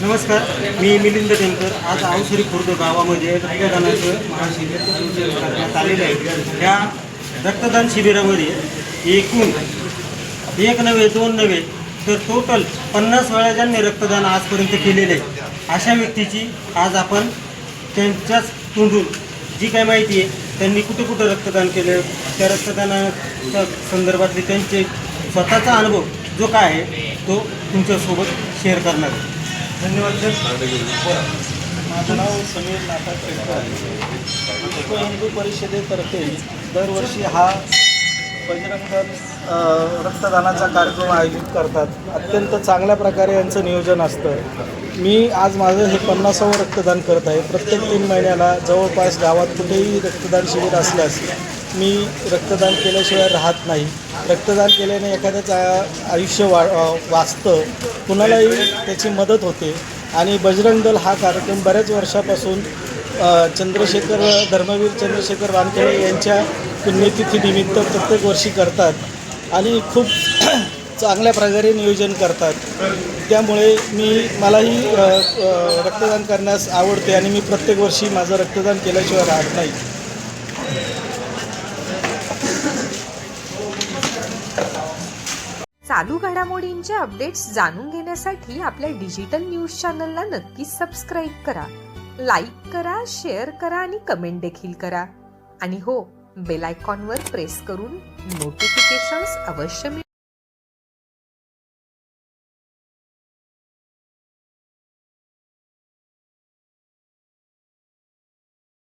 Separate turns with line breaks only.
नमस्कार मी मिलिंद टेंकर. आज औसरी खुर्द गावामध्ये रक्तदानाचं महाशिबिर करण्यात आलेलं आहे. या रक्तदान शिबिरामध्ये एकूण एक नव्हे दोन नव्हे तर टोटल पन्नास वेळा ज्यांनी रक्तदान आजपर्यंत केलेले आहे अशा व्यक्तीची आज आपण त्यांच्याच तोंडून जी काय माहिती आहे त्यांनी कुठे कुठं रक्तदान केलं त्या रक्तदानाच्या संदर्भातले त्यांचे स्वतःचा अनुभव जो काय आहे तो तुमच्यासोबत शेअर करणार धन्यवाद सर.
माझं नाव समीर नाथा आहे. विश्व हिंदू परिषदेतर्फे दरवर्षी हा बजरंग रक्तदानाचा कार्यक्रम आयोजित करतात. अत्यंत चांगल्या प्रकारे यांचं नियोजन असतं. मी आज माझं हे पन्नासावं रक्तदान करत आहे. प्रत्येक तीन महिन्याला जवळपास गावात कुठेही रक्तदान शिबिर असल्यास मी रक्तदान केल्याशिवाय राहत नाही. रक्तदान केल्याने एखाद्याचं आयुष्य वा वाचतं कुणालाही त्याची मदत होते. आणि बजरंग दल हा कार्यक्रम बऱ्याच वर्षापासून चंद्रशेखर धर्मवीर चंद्रशेखर वानखेडे यांच्या पुण्यतिथीनिमित्त प्रत्येक वर्षी करतात आणि खूप चांगल्या प्रकारे नियोजन करतात. त्यामुळे मी मलाही रक्तदान करण्यास आवडते आणि मी प्रत्येक वर्षी माझं रक्तदान केल्याशिवाय राहत नाही.
चालू घडामोडींचे अपडेट्स जाणून घेण्यासाठी आपल्या डिजिटल न्यूज चॅनलला नक्कीच सबस्क्राईब करा लाईक करा शेअर करा आणि कमेंट देखील करा. आणि हो बेल आयकॉनवर प्रेस करून नोटिफिकेशन्स अवश्य मिळवा.